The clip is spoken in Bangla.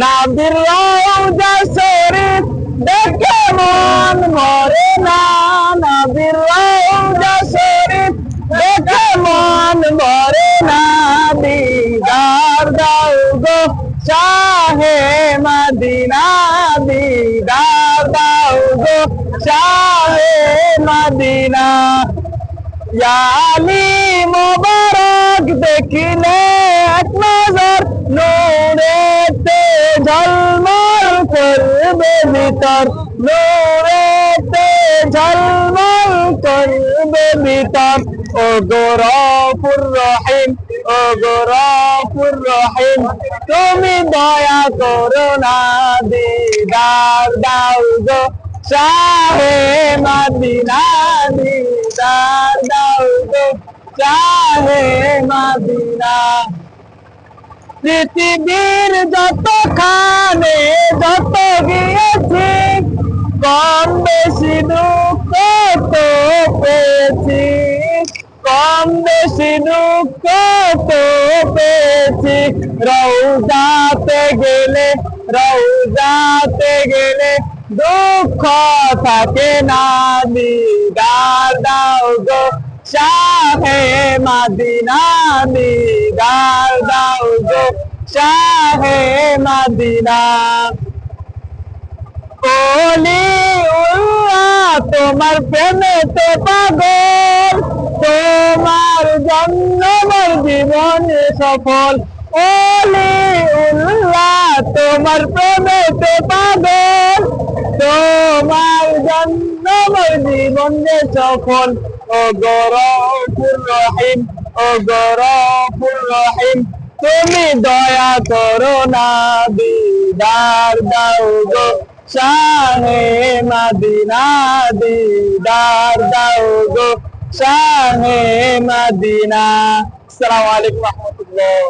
নাবির রওজা শরীফ দেখে মন মরে না নাবির রওজা শরীফ, দেখে মন মরে না দিদার দাও গো, চাহে মদিনা। শাহে মদিনা। ইয়ালি মোবারক দেখিলে এক নজর, নূরেতে ঝলমল করবে ভিতর, নূরেতে ঝলমল করবে ভিতর। ও গরফুর রহিম, ও গরফুর রহিম, তুমি দয়া করো না, দিদার দাও গো। দিদার দাও গো শাহে মদিনা। পৃথিবীর যত খানে যত গিয়েছি, কম বেশি দুঃখ তো পেয়েছি। কম বেশি দুঃখ তো পেয়েছি। রৌজাতে গেলে রৌজাতে গেলে দুঃখ থাকে না, দিদার দাও গো। শাহে মাদিনা, দিদার দাও গো। শাহে মাদিনা। উল্লাহ তোমার প্রেমেতে পাগল। তোমার জন্য মোর জীবন সফল। ওলি উল্লাহ তোমার প্রেমেতে পাগল। মোর জীবন যে সফল ও গরফুর রহিম, ও গরফুর রহিম, তুমি দয়া করো না, দিদার দাও গো শাহে মদিনা, দিদার দাও গো শাহে মদিনা। আসসালামু আলাইকুম রহমতুল্লাহ।